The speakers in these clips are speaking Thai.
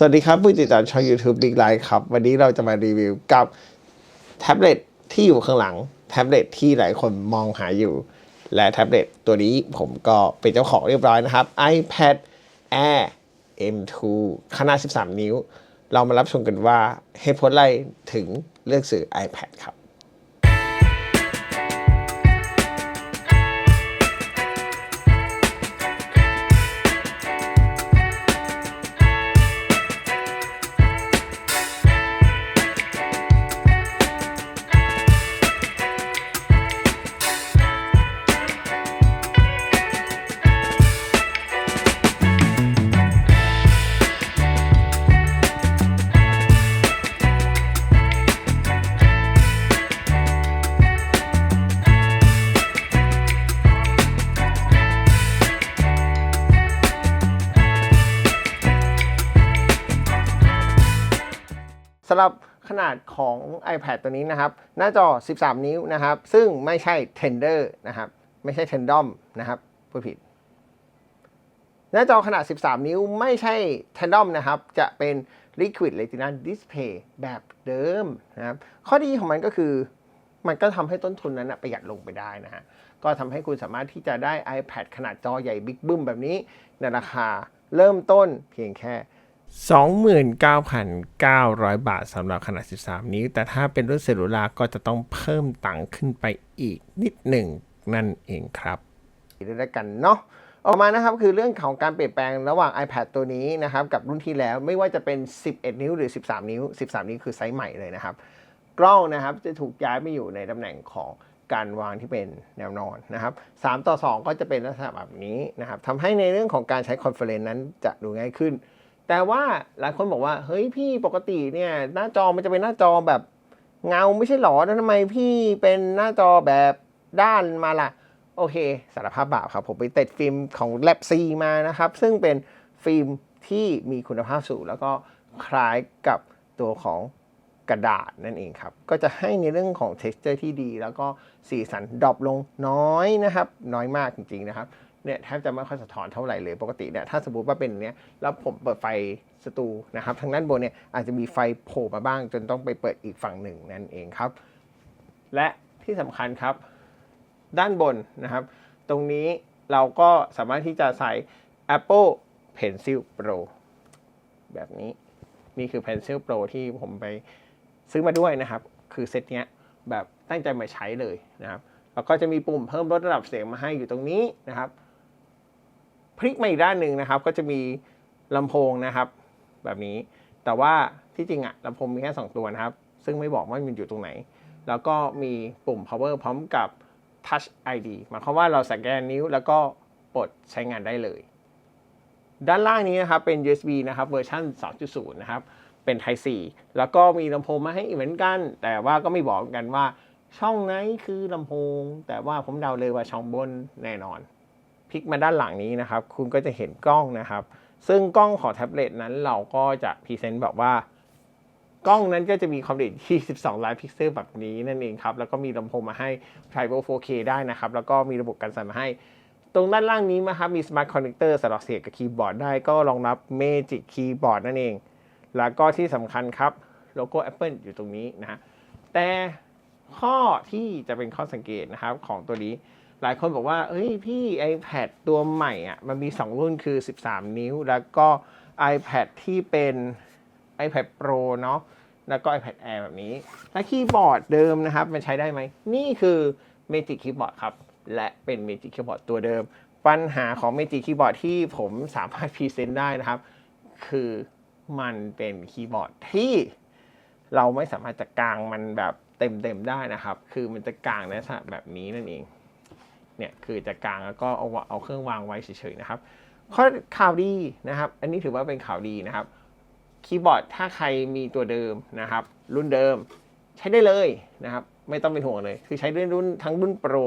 สวัสดีครับผู้ติดตามช่อง YouTube Big Line ครับ วันนี้เราจะมารีวิวกับแท็บเล็ตที่อยู่ข้างหลัง แท็บเล็ตที่หลายคนมองหาอยู่ และแท็บเล็ตตัวนี้ผมก็เป็นเจ้าของเรียบร้อยนะครับ iPad Air M2 ขนาด 13 นิ้ว เรามารับชมกันว่าเหตุผลอะไรถึงเลือกซื้อ iPad ครับำหรับขนาดของ iPad ตัวนี้นะครับ หน้าจอ 13 นิ้วนะครับ ซึ่งไม่ใช่ Tender นะครับ ไม่ใช่ Tandem นะครับพูดผิด หน้าจอขนาด 13 นิ้วไม่ใช่ Tandem นะครับ จะเป็น Liquid Retina Display แบบเดิมนะครับ ข้อดีของมันก็คือ มันก็ทำให้ต้นทุนนั้นนะประหยัดลงไปได้นะฮะ ก็ทำให้คุณสามารถที่จะได้ iPad ขนาดจอใหญ่บิ๊กบึ้มแบบนี้ในราคาเริ่มต้นเพียงแค่ 29,900 บาทสำหรับขนาด 13 นิ้ว แต่ถ้าเป็นรุ่นเซลลูลาร์ก็จะต้องเพิ่มตังค์ขึ้นไปอีกนิดหนึ่งนั่นเองครับด้วยกันเนาะออกมานะครับคือเรื่องของการเปลี่ยนแปลงระหว่าง iPad ตัวนี้นะครับกับรุ่นที่แล้วไม่ว่าจะเป็น 11 นิ้วหรือ 13 นิ้ว 13 นิ้วคือไซส์ใหม่เลยนะครับ กล้องนะครับจะถูกย้ายไปอยู่ในตำแหน่งของการวางที่เป็นแนวนอนนะครับ3ต่อ 2 ก็จะเป็นลักษณะแบบนี้นะครับทำให้ในเรื่องของการใช้คอนเฟอเรนซ์นั้นจะดูง่ายขึ้น แต่ว่าหลายคนบอกว่าเฮ้ยพี่ปกติเนี่ยหน้าจอมันจะเป็นหน้าจอแบบเงาไม่ใช่หรอแล้วทำไมพี่เป็นหน้าจอแบบด้านมาล่ะ โอเคสารภาพบาปครับ ผมไปติดฟิล์มของ Lab C มานะครับ ซึ่งเป็นฟิล์มที่มีคุณภาพสูง แล้วก็คล้ายกับตัวของกระดาษนั่นเองครับ ก็จะให้ในเรื่องของ texture ที่ดี แล้วก็สีสันดรอปลงน้อยนะครับ น้อยมากจริงๆนะครับ เนี่ยแทบจะไม่ค่อยสะท้อนเท่าไหร่เลยปกติเนี่ยถ้าสมมติว่าเป็นเนี้ยแล้วผมเปิดไฟสตูนะครับทางด้านบนเนี่ยอาจจะมีไฟโผล่มาบ้าง จนต้องไปเปิดอีกฝั่งหนึ่งนั่นเองครับ และที่สำคัญครับ ด้านบนนะครับ ตรงนี้เราก็สามารถที่จะใส่ Apple Pencil Pro แบบนี้นี่คือ Pencil Pro ที่ผมไปซื้อมาด้วยนะครับ คือเซตเนี้ยแบบตั้งใจมาใช้เลยนะครับ แล้วก็จะมีปุ่มเพิ่มลดระดับเสียงมาให้อยู่ตรงนี้นะครับ พลิกมาอีกด้านหนึ่งนะครับ ก็จะมีลำโพงนะครับ แบบนี้ แต่ว่าที่จริงอะลำโพงมีแค่ 2 ตัวนะครับ ซึ่งไม่บอกว่ามันอยู่ตรงไหน แล้วก็มีปุ่ม power พร้อมกับ touch ID หมายความว่าเราสแกนนิ้วแล้วก็ปลดใช้งานได้เลย ด้านล่างนี้นะครับเป็น USB นะครับเวอร์ชัน2.0 นะครับ เป็น Type C แล้วก็มีลำโพงมาให้อีกเหมือนกัน แต่ว่าก็ไม่บอกกันว่าช่องไหนคือลำโพง แต่ว่าผมเดาเลยว่าช่องบนแน่นอน พลิกมาด้านหลังนี้นะครับ คุณก็จะเห็นกล้องนะครับ ซึ่งกล้องของแท็บเล็ตนั้นเราก็จะพรีเซนต์แบบว่ากล้องนั้นก็จะมีความละเอียดที่12 ล้านพิกเซลแบบนี้นั่นเองครับ แล้วก็มีลำโพงมาให้ Tribal 4K ได้นะครับ แล้วก็มีระบบการสั่นมาให้ ตรงด้านล่างนี้นะครับ มี Smart Connector สำหรับเสียบกับคีย์บอร์ดได้ ก็รองรับ Magic Keyboard นั่นเอง แล้วก็ที่สำคัญครับ โลโก้ Apple อยู่ตรงนี้นะ แต่ข้อที่จะเป็นข้อสังเกตนะครับของตัวนี้ หลายคนบอกว่าเฮ้ยพี่ iPad ตัวใหม่อะ มันมี 2 รุ่นคือ 13 นิ้ว แล้วก็ iPad ที่เป็น iPad Pro เนาะ แล้วก็ iPad Air แบบนี้ และคีย์บอร์ดเดิมนะครับ มันใช้ได้ไหม นี่คือ Magic Keyboard ครับ และเป็น Magic Keyboard ตัวเดิม ปัญหาของ Magic Keyboard ที่ผมสามารถพรีเซนต์ได้นะครับ คือมันเป็นคีย์บอร์ดที่เราไม่สามารถจะกางมันแบบเต็มๆได้นะครับ คือมันจะกางในลักษณะแบบนี้นั่นเอง เนี่ยคือจะกางแล้วก็เอาเอาเครื่องวางไว้เฉยๆนะครับข้อข่าวดีนะครับ อันนี้ถือว่าเป็นข่าวดีนะครับคีย์บอร์ดถ้าใครมีตัวเดิมนะครับ รุ่นเดิมใช้ได้เลยนะครับ ไม่ต้องเป็นห่วงเลย คือใช้ได้รุ่นทั้งรุ่น Pro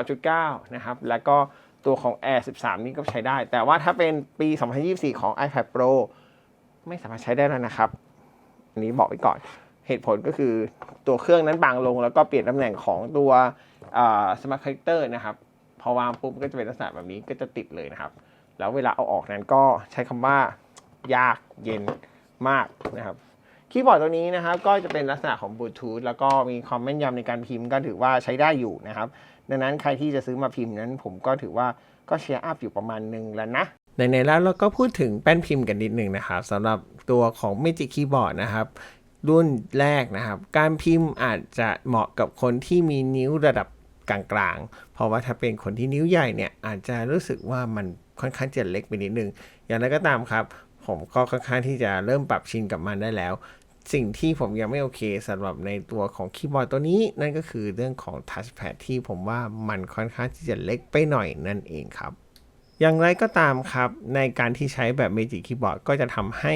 12.9 นะครับ แล้วก็ตัวของ Air 13 นี่ก็ใช้ได้ แต่ว่าถ้าเป็นปี 2024 ของ iPad Pro ไม่สามารถใช้ได้แล้วนะครับ อันนี้บอกไว้ก่อน เหตุผลก็คือตัวเครื่องนั้นบางลง แล้วก็เปลี่ยนตำแหน่งของตัวสมาร์ทค n น c เตอร์นะครับ พอวางปุ๊บก็จะเป็นลักษณะแบบนี้ก็จะติดเลยนะครับ แล้วเวลาเอาออกนั้นก็ใช้คำว่ายากเย็นมากนะครับคีย์บอร์ดตัวนี้นะครับก็จะเป็นลักษณะของบลูทูธแล้วก็มีความแม่นยำในการพิมพ์ก็ถือว่าใช้ได้อยู่นะครับ ดังนั้นใครที่จะซื้อมาพิมพ์นั้น ผมก็ถือว่าก็เชียร์อัพอยู่ประมาณหนึ่งแล้วนะในๆแล้วเราก็พูดถึงแป้นพิมพ์กันนิดหนึ่งนะครับสำหรับตัวของ Magic Keyboard นะครับ รุ่นแรกนะครับ การพิมพ์อาจจะเหมาะกับคนที่มีนิ้วระดับกลางๆ เพราะว่าถ้าเป็นคนที่นิ้วใหญ่เนี่ยอาจจะรู้สึกว่ามันค่อนข้างจะเล็กไปนิดนึง อย่างไรก็ตามครับ ผมก็ค่อนข้างที่จะเริ่มปรับชินกับมันได้แล้ว สิ่งที่ผมยังไม่โอเคสำหรับในตัวของคีย์บอร์ดตัวนี้ นั่นก็คือเรื่องของทัชแพดที่ผมว่ามันค่อนข้างที่จะเล็กไปหน่อยนั่นเองครับ อย่างไรก็ตามครับ ในการที่ใช้แบบ Magic Keyboard ก็จะทำให้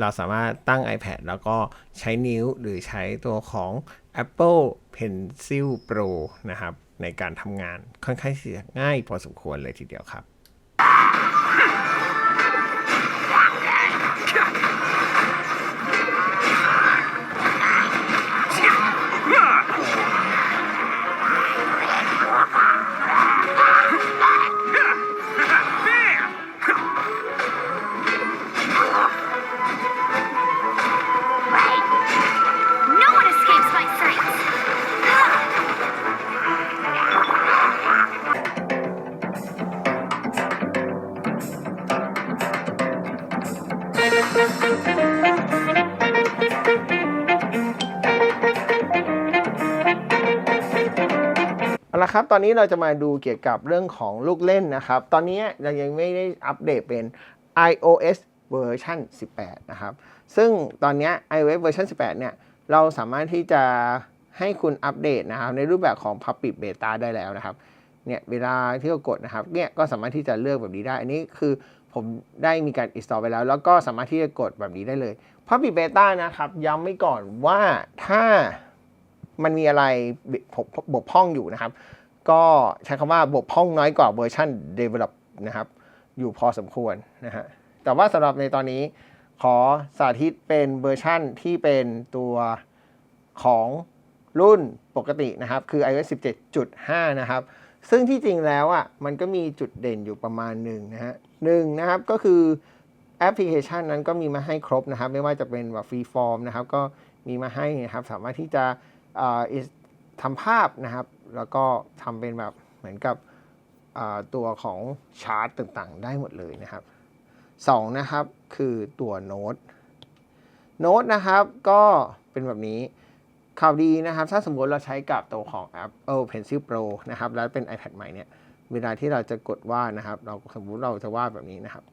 เราสามารถตั้ง iPad แล้วก็ใช้นิ้วหรือใช้ตัวของ Apple Pencil Pro นะครับ ในการทำงานค่อนข้างง่ายพอสมควรเลยทีเดียวครับ เอาละครับ ตอนนี้เราจะมาดูเกี่ยวกับเรื่องของลูกเล่นนะครับ ตอนนี้เรายังไม่ได้อัปเดตเป็น iOS เวอร์ชัน18 นะครับ ซึ่งตอนนี้ iOS เวอร์ชัน18 เนี่ย เราสามารถที่จะให้คุณอัปเดตนะครับ ในรูปแบบของ Public Beta ได้แล้วนะครับ เนี่ย เวลาที่เรากดนะครับ เนี่ย ก็สามารถที่จะเลือกแบบนี้ได้ อันนี้คือผมได้มีการ install ไปแล้ว แล้วก็สามารถที่จะกดแบบนี้ได้เลย Public Beta นะครับ ย้ำไว้ก่อนว่าถ้ามันมีอะไรบกพร่องอยู่นะครับ ก็ใช้คำว่าบกพร่องน้อยกว่าเวอร์ชัน develop นะครับ อยู่พอสมควรนะฮะ แต่ว่าสำหรับในตอนนี้ขอสาธิตเป็นเวอร์ชั่นที่เป็นตัวของรุ่นปกตินะครับ คือ iOS 17.5 นะครับ ซึ่งที่จริงแล้วอะมันก็มีจุดเด่นอยู่ประมาณหนึ่งนะฮะหนึ่งนะครับก็คือแอปพลิเคชันนั้นก็มีมาให้ครบนะครับ ไม่ว่าจะเป็นแบบฟรีฟอร์มนะครับ ก็มีมาให้นะครับ สามารถที่จะเอ่อทำภาพนะครับ แล้วก็ทำเป็นแบบเหมือนกับตัวของชาร์ตต่างๆ ได้หมดเลยนะครับสองนะครับคือตัวโน้ตโน้ตนะครับก็เป็นแบบนี้ข่าวดีนะครับถ้าสมมติเราใช้กับตัวของ Apple Pencil Pro นะครับแล้วเป็น iPad ใหม่เนี่ยเวลาที่เราจะกดวาดนะครับ เราสมมติเราจะวาดแบบนี้นะครับ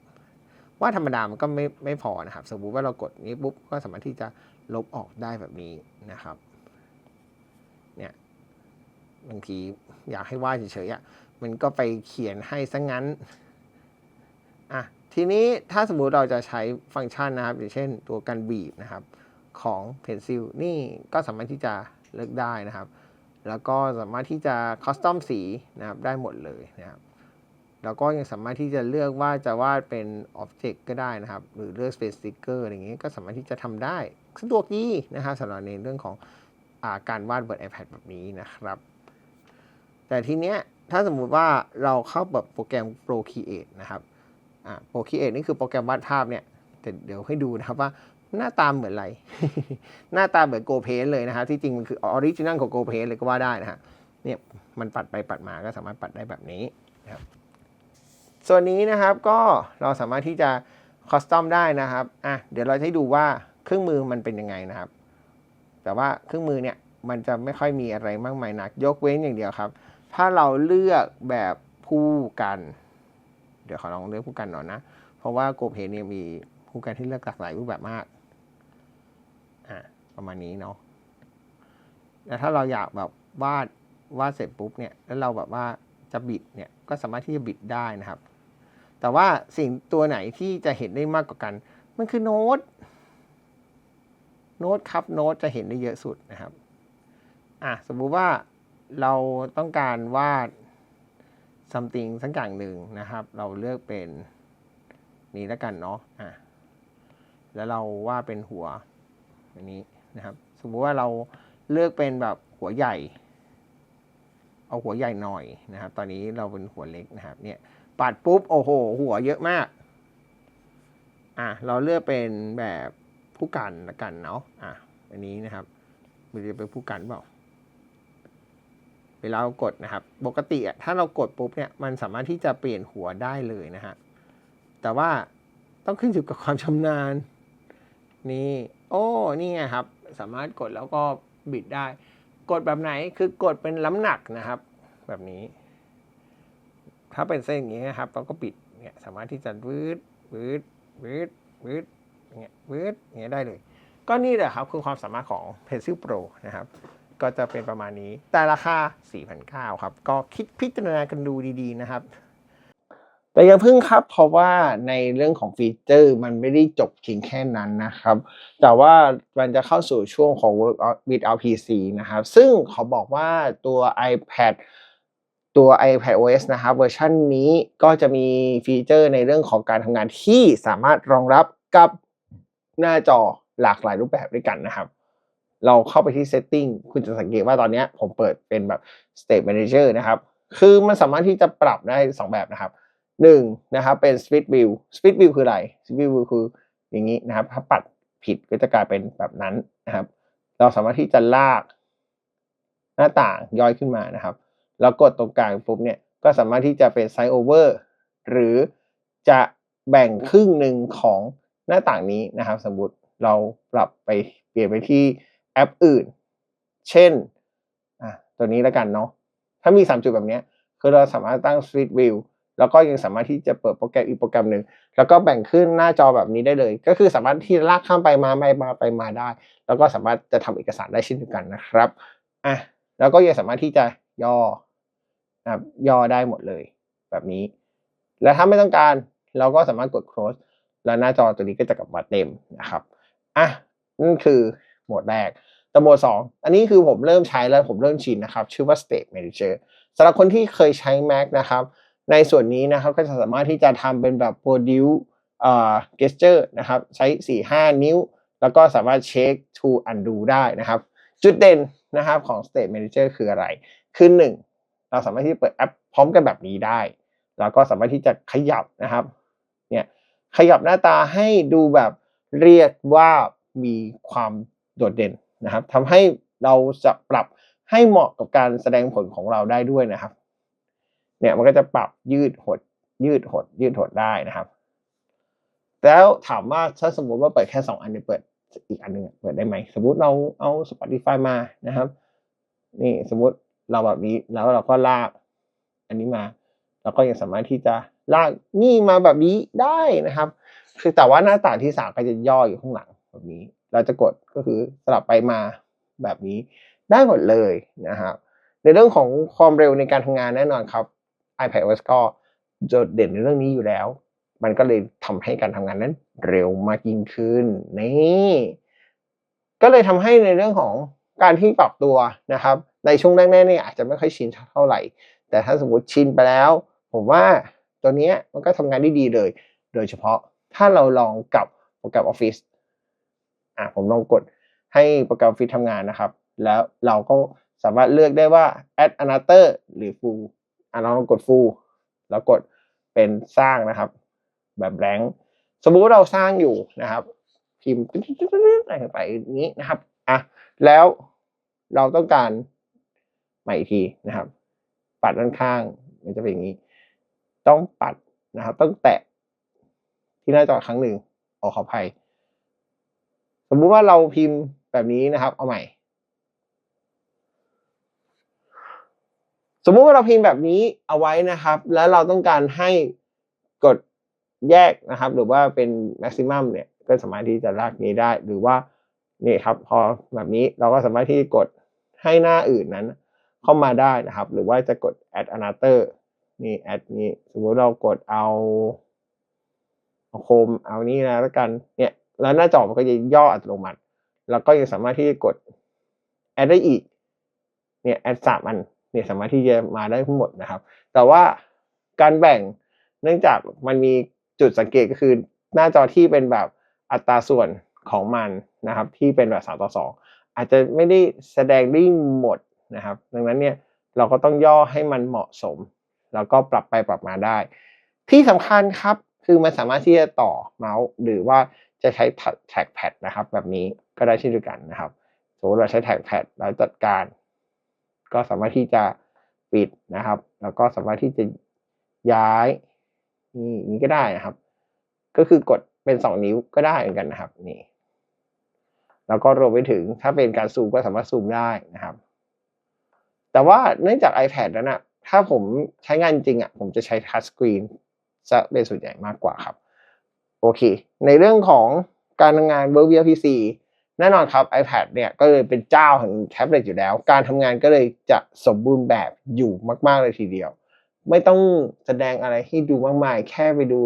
วาดธรรมดามันก็ไม่ไม่พอนะครับ สมมติว่าเรากดนี้ปุ๊บก็สามารถที่จะลบออกได้แบบนี้นะครับ บางทีอยากให้วาดเฉยๆมันก็ไปเขียนให้ซะงั้นอะทีนี้ถ้าสมมุติเราจะใช้ฟังก์ชันนะครับ อย่างเช่นตัวการบีบนะครับของ Pencil นี่ก็สามารถที่จะเลือกได้นะครับ แล้วก็สามารถที่จะคอสตอมสีนะครับได้หมดเลยนะครับแล้วก็ยังสามารถที่จะเลือกว่าจะวาดเป็นอ็อบเจกต์ก็ได้นะครับ หรือเลือกเป็นสติกเกอร์อะไรอย่างนี้ก็สามารถที่จะทำได้ สะดวกดีนะครับสำหรับในเรื่องของอาการวาดบน iPad แบบนี้นะครับ แต่ทีเนี้ยถ้าสมมุติว่าเราเข้าแบบโปรแกรม Procreate นะครับอ่า Procreate นี่คือโปรแกรมวาดภาพเนี่ยแต่เดี๋ยวให้ดูนะครับว่าหน้าตาเหมือนอะไร หน้าตาเหมือน Go Paint เลยนะครับที่จริงมันคือออริจินัลของ Go Paint เลยก็ว่าได้นะฮะเนี่ยมันปัดไปปัดมาก็สามารถปัดได้แบบนี้นะครับส่วนนี้นะครับก็เราสามารถที่จะคอสตอมได้นะครับอะเดี๋ยวเราจะให้ดูว่าเครื่องมือมันเป็นยังไงนะครับ แต่ว่าเครื่องมือเนี่ยมันจะไม่ค่อยมีอะไรมากมายนัก ยกเว้นอย่างเดียวครับ ถ้าเราเลือกแบบผู้กัน เดี๋ยวขอลองเลือกผู้กันหน่อยนะ เพราะว่าโกเพเนี่ยมีผู้กันที่เลือกหลากหลายรูปแบบมากอะประมาณนี้เนาะแล้วถ้าเราอยากแบบวาดวาดเสร็จปุ๊บเนี่ยแล้วเราแบบว่าจะบิดเนี่ยก็สามารถที่จะบิดได้นะครับ แต่ว่าสิ่งตัวไหนที่จะเห็นได้มากกว่ากัน มันคือโน้ตโน้ตครับโน้ตจะเห็นได้เยอะสุดนะครับอะสมมุติว่า เราต้องการวาด something สักอย่างหนึ่งนะครับ เราเลือกเป็นนี้แล้วกันเนาะอะแล้วเราวาดเป็นหัวอันนี้นะครับ สมมุติว่าเราเลือกเป็นแบบหัวใหญ่ เอาหัวใหญ่หน่อยนะครับ ตอนนี้เราเป็นหัวเล็กนะครับ เนี่ยปัดปุ๊บโอ้โห หัวเยอะมาก อะเราเลือกเป็นแบบผู้กันละกันเนาะอะอันนี้นะครับมันจะเป็นผู้กันเปล่า เวลาเรากดนะครับ ปกติอะถ้าเรากดปุ๊บเนี่ยมันสามารถที่จะเปลี่ยนหัวได้เลยนะฮะ แต่ว่าต้องขึ้นอยู่กับความชำนาญ นี่ โอ้ นี่ไงครับ สามารถกดแล้วก็บิดได้ กดแบบไหนคือกดเป็นล้ำหนักนะครับ แบบนี้ ถ้าเป็นเส้นอย่างนี้นะครับเราก็ปิดเนี่ยสามารถที่จะวืดวืดวืดวืดเงี้ยวืดเงี้ยได้เลย ก็นี่แหละครับคือความสามารถของ Pencil Pro นะครับ ก็จะเป็นประมาณนี้ แต่ราคา 4,900ครับ ก็คิดพิจารณากันดูดีๆนะครับ แต่อยังพึ่งครับ เพราะว่าในเรื่องของฟีเจอร์มันไม่ได้จบเพียงแค่นั้นนะครับ แต่ว่ามันจะเข้าสู่ช่วงของ Work without PC นะครับ ซึ่งเขาบอกว่าตัว iPad ตัว iPad OS นะครับเวอร์ชันนี้ก็จะมีฟีเจอร์ในเรื่องของการทำงานที่สามารถรองรับกับหน้าจอหลากหลายรูปแบบด้วยกันนะครับ เราเข้าไปที่ setting คุณจะสังเกตว่าตอนนี้ผมเปิดเป็นแบบ state manager นะครับ คือมันสามารถที่จะปรับได้ 2 แบบนะครับหนึ่งนะครับเป็น split view split view คืออะไร split view คืออย่างนี้นะครับ ถ้าปัดผิดก็จะกลายเป็นแบบนั้นนะครับ เราสามารถที่จะลากหน้าต่างย่อยขึ้นมานะครับ แล้วกดตรงกลางปุ๊บเนี่ยก็สามารถที่จะเป็น size over หรือจะแบ่งครึ่งหนึ่งของหน้าต่างนี้นะครับ สมมติเราปรับไปเปลี่ยนไปที่ แอปอื่น เช่นอะตัวนี้แล้วกันเนาะถ้ามี 3 จุดแบบนี้คือเราสามารถตั้ง Street View แล้วก็ยังสามารถที่จะเปิดโปรแกรมอีกโปรแกรมหนึ่งแล้วก็แบ่งขึ้นหน้าจอแบบนี้ได้เลย ก็คือสามารถที่ลากข้ามไปมาไปมาไปมาได้ แล้วก็สามารถจะทำเอกสารได้เช่นเดียวกันนะครับอะแล้วก็ยังสามารถที่จะย่อนะย่อได้หมดเลย แบบนี้ แล้วถ้าไม่ต้องการเราก็สามารถกด close แล้วหน้าจอตัวนี้ก็จะกลับมาเต็มนะครับอะนั่นคือ โหมดแรก แต่หมด2อันนี้คือผมเริ่มใช้แล้วผมเริ่มชินนะครับ ชื่อว่า State Manager สำหรับคนที่เคยใช้ Mac นะครับ ในส่วนนี้นะครับก็จะสามารถที่จะทำเป็นแบบ Produce เอ่อ gesture นะครับ ใช้ 4-5 นิ้ว แล้วก็สามารถ Check to undo ได้นะครับ จุดเด่นนะครับของ State Manager คืออะไร คือ 1 เราสามารถที่จะเปิดแอปพร้อมกันแบบนี้ได้ แล้วก็สามารถที่จะขยับนะครับเนี่ยขยับหน้าตาให้ดูแบบเรียกว่ามีความ โดดเด่นนะครับทำให้เราจะปรับให้เหมาะกับการแสดงผลของเราได้ด้วยนะครับ เนี่ยมันก็จะปรับยืดหด ยืดหด ยืดหดได้นะครับ แล้วถามว่าถ้าสมมติว่าเปิดแค่ 2 อันเนี่ยเปิดอีกอันหนึ่งเปิดได้ไหมสมมติเราเอา Spotify มานะครับ นี่สมมติเราแบบนี้แล้วเราก็ลาก อันนี้มาแล้วก็ยังสามารถที่จะลากนี่มาแบบนี้ได้นะครับ คือแต่ว่าหน้าต่างที่สามก็จะย่ออยู่ข้างหลังแบบนี้ เราจะกดก็คือสลับไปมาแบบนี้ได้หมดเลยนะครับ ในเรื่องของความเร็วในการทำงานแน่นอนครับ iPadOS ก็โดดเด่นในเรื่องนี้อยู่แล้ว มันก็เลยทำให้การทำงานนั้นเร็วมากยิ่งขึ้นนี่ก็เลยทำให้ในเรื่องของการที่ปรับตัวนะครับ ในช่วงแรกๆเนี่ยอาจจะไม่ค่อยชินเท่าไหร่ แต่ถ้าสมมติชินไปแล้ว ผมว่าตัวนี้มันก็ทำงานได้ดีเลย โดยเฉพาะถ้าเราลองกับโปรแกรม Office อะผมลองกดให้โปรแกรม Office ทำงานนะครับ แล้วเราก็สามารถเลือกได้ว่า add another หรือ full อะเราลองกด full แล้วกดเป็นสร้างนะครับ แบบแรงสมมุติเราสร้างอยู่นะครับพิมพ์อะไรไปนี้นะครับอะแล้วเราต้องการใหม่อีกทีนะครับ ปัดด้านข้างมันจะเป็นอย่างนี้ ต้องปัดนะครับ ต้องแตะที่หน้าจอครั้งหนึ่งขอขออภัย สมมุติว่าเราพิมพ์แบบนี้นะครับ เอาใหม่ สมมุติว่าเราพิมพ์แบบนี้เอาไว้นะครับ แล้วเราต้องการให้กดแยกนะครับ หรือว่าเป็น maximum เนี่ย ก็สามารถที่จะลากนี้ได้ หรือว่านี่ครับ พอแบบนี้เราก็สามารถที่กดให้หน้าอื่นนั้น เข้ามาได้นะครับ หรือว่าจะกด add another นี่ add นี้ สมมุติเรากดเอาเอาโคมเอานี่นะแล้วกัน เนี่ย แล้วหน้าจอมันก็จะย่ออัตโนมัติ แล้วก็ยังสามารถที่จะกด add ได้อีก เนี่ย add สามอัน เนี่ยสามารถที่จะมาได้ทั้งหมดนะครับ แต่ว่าการแบ่งเนื่องจากมันมีจุดสังเกตก็คือหน้าจอที่เป็นแบบอัตราส่วนของมันนะครับ ที่เป็นแบบสามต่อสองอาจจะไม่ได้แสดงได้หมดนะครับ ดังนั้นเนี่ยเราก็ต้องย่อให้มันเหมาะสม แล้วก็ปรับไปปรับมาได้ ที่สำคัญครับคือมันสามารถที่จะต่อเมาส์หรือว่า จะใช้แท็กแพดนะครับ แบบนี้ก็ได้เช่นเดียวกันนะครับสมมติเราใช้แท็กแพดแล้วจัดการ ก็สามารถที่จะปิดนะครับ แล้วก็สามารถที่จะย้ายนี่นี้ก็ได้นะครับ ก็คือกดเป็นสองนิ้วก็ได้เหมือนกันนะครับนี่แล้วก็รวมไปถึงถ้าเป็นการซูมก็สามารถซูมได้นะครับ แต่ว่าเนื่องจาก iPad นั้นอะถ้าผมใช้งานจริงอะผมจะใช้ทัชสกรีนจะเป็นส่วนใหญ่มากกว่าครับ โอเค ในเรื่องของการทำงาน Work via PC แน่นอนครับ iPad เนี่ยก็เลยเป็นเจ้าแห่งแท็บเล็ตอยู่แล้ว การทำงานก็เลยจะสมบูรณ์แบบอยู่มาก ๆ เลยทีเดียว ไม่ต้องแสดงอะไรให้ดูมากมาย แค่ไปดู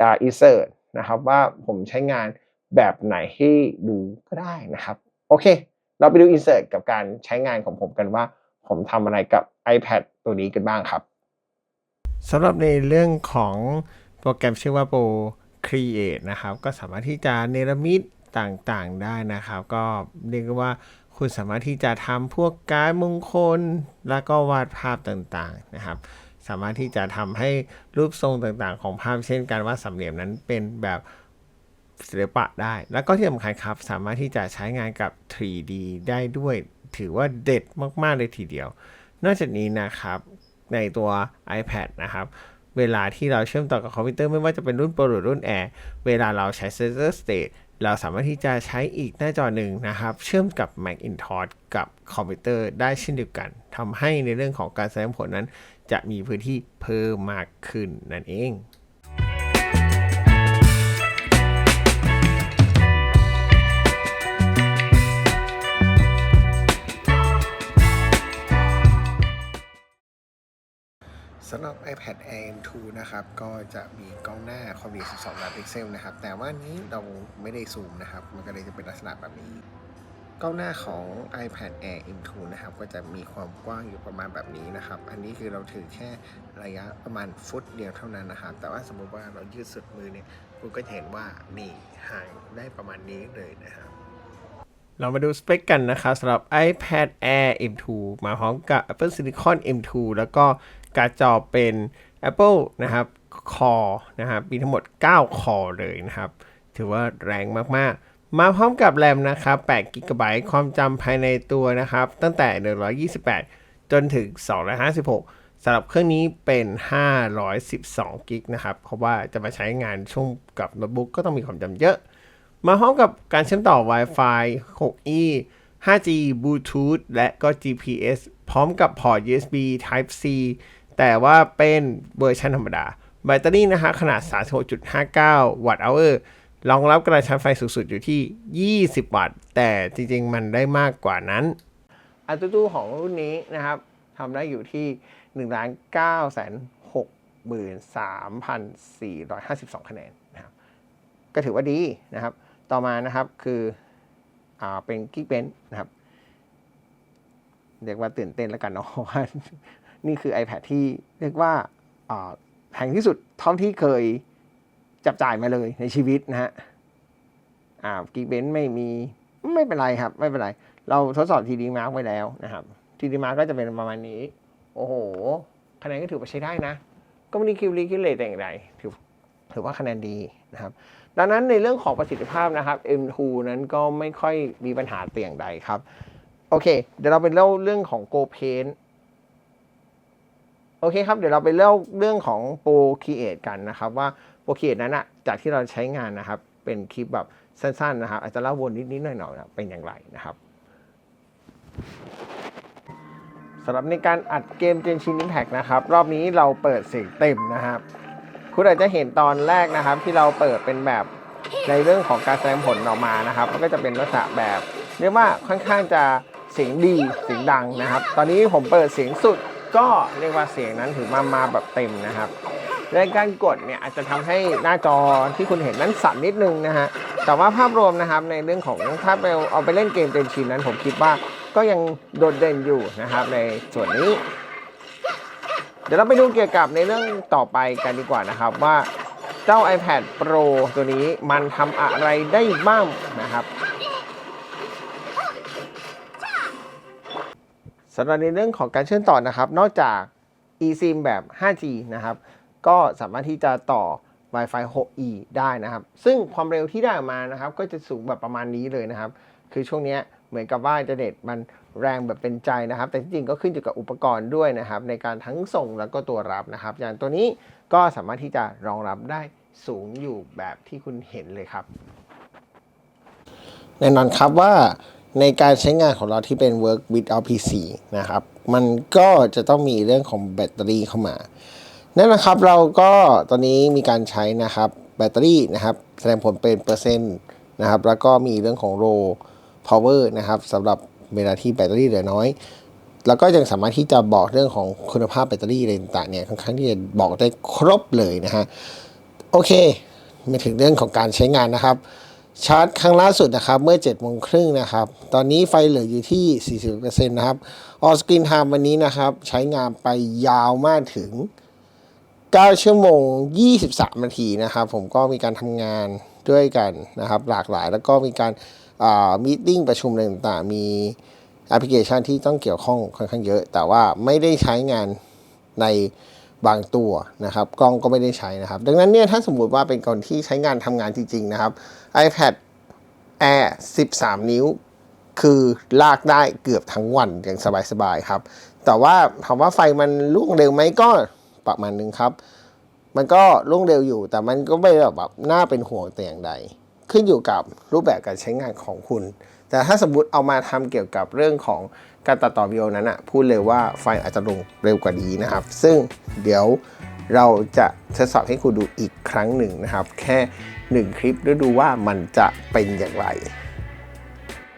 อ่า insert นะครับว่าผมใช้งานแบบไหนให้ดูก็ได้นะครับ โอเค เราไปดู insert กับการใช้งานของผมกันว่า ผมทำอะไรกับ iPad ตัวนี้กันบ้างครับสำหรับในเรื่องของโปรแกรมชื่อว่า Pro Create นะครับ ก็สามารถที่จะเนรมิตต่างๆได้นะครับ ก็เรียกว่าคุณสามารถที่จะทำพวกการ์ดมงคล แล้วก็วาดภาพต่างๆนะครับ สามารถที่จะทำให้รูปทรงต่างๆ ของภาพเช่นการวาดสามเหลี่ยมนั้นเป็นแบบศิลปะได้ แล้วก็ที่สำคัญครับ สามารถที่จะใช้งานกับ 3D ได้ด้วย ถือว่าเด็ดมากๆเลยทีเดียวนอกจากนี้นะครับในตัว iPad นะครับ เวลาที่เราเชื่อมต่อกับคอมพิวเตอร์ไม่ว่าจะเป็นรุ่นโปรหรือรุ่นแอร์เวลาเราใช้ Center Stage เราสามารถที่จะใช้อีกหน้าจอหนึ่งนะครับ เชื่อมกับ Macintosh กับคอมพิวเตอร์ได้เช่นเดียวกันทำให้ในเรื่องของการแสดงผลนั้น จะมีพื้นที่เพิ่มมากขึ้นนั่นเอง สำหรับ iPad Air M2 นะครับ ก็จะมีกล้องหน้าความถี่ 12 ล้านพิกเซลนะครับ แต่ว่านี้เราไม่ได้ซูมนะครับ มันก็เลยจะเป็นลักษณะแบบนี้ กล้องหน้าของ iPad Air M2 นะครับ ก็จะมีความกว้างอยู่ประมาณแบบนี้นะครับ อันนี้คือเราถือแค่ระยะประมาณฟุตเดียวเท่านั้นนะครับ แต่ว่าสมมติว่าเรายืดสุดมือเนี่ย คุณก็จะเห็นว่านี่ห่างได้ประมาณนี้เลยนะครับเรามาดูสเปคกันนะครับสำหรับ iPad Air M2 มาพร้อมกับ Apple Silicon M2 แล้วก็ การ์ดจอเป็น Apple นะครับ Core นะครับมีทั้งหมด 9 Core เลยนะครับ ถือว่าแรงมากๆมาพร้อมกับแรมนะครับ8 g b ความจำภายในตัวนะครับ ตั้งแต่ 128 จนถึง 256สำหรับเครื่องนี้เป็น 512กิกนะครับ เพราะว่าจะมาใช้งานช่วงกับโน้ตบุ๊กก็ต้องมีความจำเยอะ มาพร้อมกับการเชื่อมต่อ Wi-Fi 6E 5G Bluetooth และก็ GPS พร้อมกับพอร์ต USB Type C แต่ว่าเป็นเวอร์ชันธรรมดา แบตเตอรี่นะฮะขนาด 36.59 วัตต์เอาร์รองรับกระชาร์จไฟสูงสุดอยู่ที่ 20 วัตต์ แต่จริงๆ มันได้มากกว่านั้น อัตตู้ของรุ่นนี้นะครับทำได้อยู่ที่ 1 9 6 3 4 5 2 คะแนนนะครับ ก็ถือว่าดีนะครับ ต่อมานะครับคืออ่าเป็นกิ๊กเบนนะครับ เรียกว่าตื่นเต้นแล้วกันเนาะเพราะว่า นี่คือ iPad ที่เรียกว่าแพงที่สุดเท่าที่เคยจับจ่ายมาเลยในชีวิตนะฮะอ่ากิ๊กเบนไม่มีไม่เป็นไรครับ ไม่เป็นไร เราทดสอบ TD Mark ไว้แล้วนะครับ TD Mark ก็จะเป็นประมาณนี้ โอ้โห คะแนนก็ถือว่าใช้ได้นะ ก็ไม่ได้คิวรีคิวเลตแต่อย่างใดถือถือว่าคะแนนดีนะครับ ดังนั้นในเรื่องของประสิทธิภาพนะครับ M2 นั้นก็ไม่ค่อยมีปัญหาเตียงใดครับ โอเค เดี๋ยวเราไปเล่าเรื่องของ Go Paint โอเคครับ เดี๋ยวเราไปเล่าเรื่องของ Pro Create กันนะครับว่า Pro Create นั้นอะจากที่เราใช้งานนะครับ เป็นคลิปแบบสั้นๆนะครับอาจจะเล่าวนนิดๆหน่อยๆนะเป็นอย่างไรนะครับสำหรับในการอัดเกม Genshin Impact นะครับ รอบนี้เราเปิดเสียงเต็มนะครับ คุณอาจจะเห็นตอนแรกนะครับ ที่เราเปิดเป็นแบบในเรื่องของการแสดงผลออกมานะครับก็จะเป็นลักษณะแบบ เรียกว่าค่อนข้างจะเสียงดีเสียงดังนะครับ ตอนนี้ผมเปิดเสียงสุด ก็เรียกว่าเสียงนั้นถือมามาแบบเต็มนะครับในการกดเนี่ยอาจจะทำให้หน้าจอที่คุณเห็นนั้นสั่นนิดนึงนะฮะแต่ว่าภาพรวมนะครับในเรื่องของถ้าไปเอาไปเล่นเกมเจนชินนั้น ผมคิดว่าก็ยังโดดเด่นอยู่นะครับ ในส่วนนี้ เดี๋ยวเราไปดูเกี่ยวกับในเรื่องต่อไปกันดีกว่านะครับว่าเจ้า iPad Pro ตัวนี้มันทำอะไรได้บ้างนะครับ สำหรับในเรื่องของการเชื่อมต่อนะครับ นอกจาก eSIM แบบ 5G นะครับ ก็สามารถที่จะต่อ Wi-Fi 6E ได้นะครับ ซึ่งความเร็วที่ได้ออกมานะครับ ก็จะสูงแบบประมาณนี้เลยนะครับ คือช่วงนี้เหมือนกับว่าอินเทอร์เน็ตมันแรงแบบเป็นใจนะครับ แต่ที่จริงก็ขึ้นอยู่กับอุปกรณ์ด้วยนะครับ ในการทั้งส่งแล้วก็ตัวรับนะครับ อย่างตัวนี้ก็สามารถที่จะรองรับได้สูงอยู่แบบที่คุณเห็นเลยครับ แน่นอนครับว่า ในการใช้งานของเราที่เป็น work without PC นะครับ มันก็จะต้องมีเรื่องของแบตเตอรี่เข้ามานั่นนะครับเราก็ตอนนี้มีการใช้นะครับแบตเตอรี่นะครับ แสดงผลเป็นเปอร์เซ็นต์นะครับ แล้วก็มีเรื่องของ low power นะครับสำหรับเวลาที่แบตเตอรี่เหลือน้อย แล้วก็ยังสามารถที่จะบอกเรื่องของคุณภาพแบตเตอรี่อะไรต่างๆเนี่ยค่อนข้างที่จะบอกได้ครบเลยนะฮะโอเคมาถึงเรื่องของการใช้งานนะครับ ชาร์จครั้งล่าสุดนะครับเมื่อ7โมงครึ่งนะครับ ตอนนี้ไฟเหลืออยู่ที่ 40%นะครับออสกินไทม์วันนี้นะครับ ใช้งานไปยาวมากถึง 9 ชั่วโมง 23 นาทีนะครับ ผมก็มีการทำงานด้วยกันนะครับ หลากหลายแล้วก็มีการมีติ้งประชุมอะไรต่างๆ มีแอปพลิเคชันที่ต้องเกี่ยวข้องค่อนข้างเยอะ แต่ว่าไม่ได้ใช้งานในบางตัวนะครับ กล้องก็ไม่ได้ใช้นะครับ ดังนั้นเนี่ยถ้าสมมุติว่าเป็นคนที่ใช้งานทำงานจริง ๆ นะครับ iPad Air 13 นิ้ว คือลากได้เกือบทั้งวันอย่างสบายๆครับ แต่ว่าถามว่าไฟมันล่วงเร็วไหมก็ประมาณนึงครับ มันก็ล่วงเร็วอยู่ แต่มันก็ไม่แบบน่าเป็นห่วงแต่อย่างใด ขึ้นอยู่กับรูปแบบการใช้งานของคุณ แต่ถ้าสมมติเอามาทำเกี่ยวกับเรื่องของการตัดต่อวิดีโอนั้นอะพูดเลยว่าไฟอาจจะลงเร็วกว่านี้นะครับ ซึ่งเดี๋ยวเราจะทดสอบให้คุณดูอีกครั้งหนึ่งนะครับ แค่ หนึ่งคลิปแล้วดูว่ามันจะเป็นอย่างไร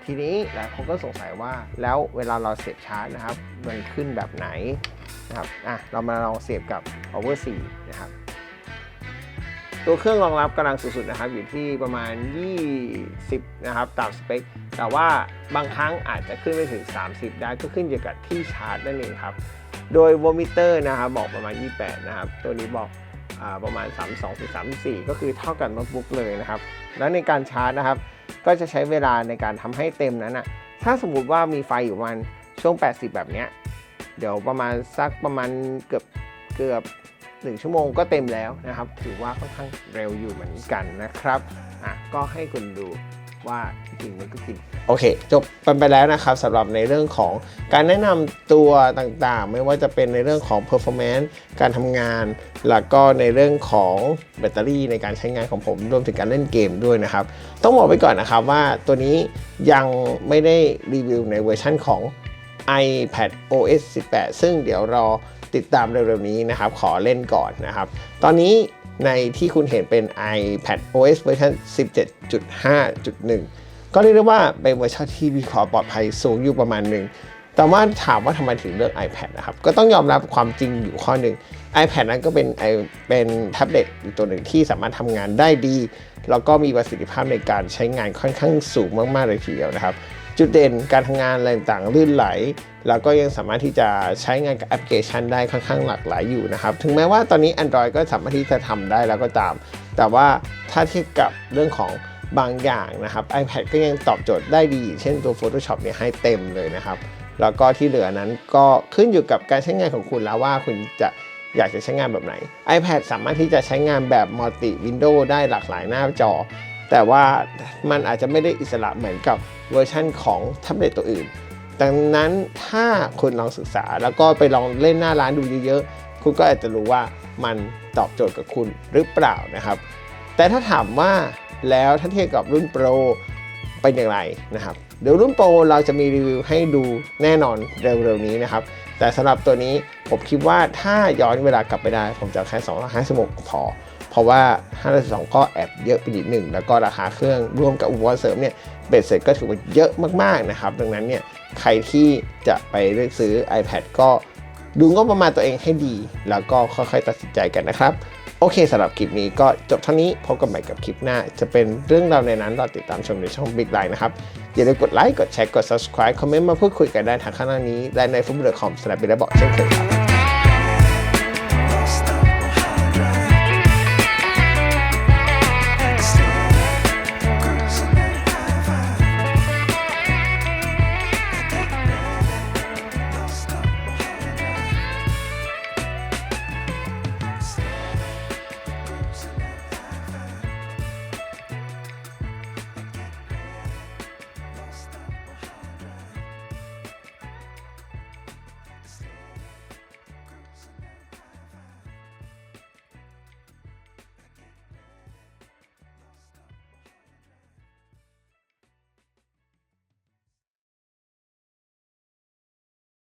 ทีนี้หลายคนก็สงสัยว่าแล้วเวลาเราเสียบชาร์จนะครับ มันขึ้นแบบไหนนะครับอะเรามาลองเสียบกับ Power 4นะครับตัวเครื่องรองรับกำลังสูงสุดนะครับอยู่ที่ประมาณ 20 นะครับตามสเปค แต่ว่าบางครั้งอาจจะขึ้นไปถึง 30 ได้ก็ขึ้นอยู่กับที่ชาร์จนั่นเองครับ โดยโวลต์มิเตอร์นะครับบอกประมาณ 28 นะครับ ตัวนี้บอก ประมาณ 32ถึง34 ก็คือเท่ากับโน้ตบุ๊กเลยนะครับ แล้วในการชาร์จนะครับ ก็จะใช้เวลาในการทำให้เต็มนั้นอะถ้าสมมุติว่ามีไฟอยู่มันช่วง 80 แบบเนี้ยเดี๋ยวประมาณสักประมาณเกือบเกือบหนึ่งชั่วโมงก็เต็มแล้วนะครับ ถือว่าค่อนข้างเร็วอยู่เหมือนกันนะครับ อะ ก็ให้คุณดู ว่าจริงมันก็จริง โอเค จบกันไปแล้วนะครับสำหรับในเรื่องของการแนะนำตัวต่างๆ ไม่ว่าจะเป็นในเรื่องของ performance การทำงาน แล้วก็ในเรื่องของแบตเตอรี่ในการใช้งานของผมรวมถึงการเล่นเกมด้วยนะครับ ต้องบอกไว้ก่อนนะครับว่าตัวนี้ยังไม่ได้รีวิวในเวอร์ชั่นของ iPad OS 18 ซึ่งเดี๋ยวรอติดตามเร็วๆนี้นะครับ ขอเล่นก่อนนะครับ ตอนนี้ ในที่คุณเห็นเป็น iPad OS เวอร์ชัน17.5.1 ก็เรียกได้ว่าเป็นเวอร์ชันที่มีความปลอดภัยสูงอยู่ประมาณหนึ่ง แต่ว่าถามว่าทำไมถึงเลือก iPad นะครับ ก็ต้องยอมรับความจริงอยู่ข้อหนึ่ง iPad นั้นก็เป็นไอเป็นแท็บเล็ตอีกตัวหนึ่งที่สามารถทำงานได้ดี แล้วก็มีประสิทธิภาพในการใช้งานค่อนข้างสูงมาก ๆ เลยทีเดียวนะครับ จุดเด่นการทำงานอะไรต่างลื่นไหล แล้วก็ยังสามารถที่จะใช้งานกับแอปพลิเคชันได้ค่อนข้างหลากหลายอยู่นะครับ ถึงแม้ว่าตอนนี้ Android ก็สามารถที่จะทำได้แล้วก็ตาม แต่ว่าถ้าเทียบกับเรื่องของบางอย่างนะครับ iPad ก็ยังตอบโจทย์ได้ดี เช่นตัว Photoshop เนี่ยให้เต็มเลยนะครับ แล้วก็ที่เหลือนั้นก็ขึ้นอยู่กับการใช้งานของคุณแล้วว่าคุณจะอยากจะใช้งานแบบไหน iPad สามารถที่จะใช้งานแบบ multi window ได้หลากหลายหน้าจอ แต่ว่ามันอาจจะไม่ได้อิสระเหมือนกับเวอร์ชั่นของแท็บเล็ตตัวอื่น ดังนั้นถ้าคุณลองศึกษาแล้วก็ไปลองเล่นหน้าร้านดูเยอะๆ คุณก็อาจจะรู้ว่ามันตอบโจทย์กับคุณหรือเปล่านะครับ แต่ถ้าถามว่าแล้วถ้าเทียบกับรุ่นโปรเป็นอย่างไรนะครับ เดี๋ยวรุ่นโปรเราจะมีรีวิวให้ดูแน่นอนเร็วๆนี้นะครับ แต่สำหรับตัวนี้ผมคิดว่าถ้าย้อนเวลากลับไปได้ ผมจะเอาแค่256พอ เพราะว่า512ก็แอบเยอะไปนิดหนึ่ง แล้วก็ราคาเครื่องร่วมกับอุปกรณ์เสริมเนี่ยเบ็ดเสร็จก็ถือว่าเยอะมากๆนะครับ ดังนั้นเนี่ยใครที่จะไปเลือกซื้อ iPad ก็ดูงบประมาณตัวเองให้ดี แล้วก็ค่อยๆตัดสินใจกันนะครับ โอเคสำหรับคลิปนี้ก็จบเท่านี้พบกันใหม่กับคลิปหน้า จะเป็นเรื่องราวในนั้นราติดตามชมในช่อง Big Line นะครับ อย่าลืมกดไลค์กดแชร์กด subscribe คอมเมนต์มาพูดคุยกันได้ทางข้างล่างนี้และในฟุตบอลคอมสำหรับบิลและบอกเช่นเคยครับ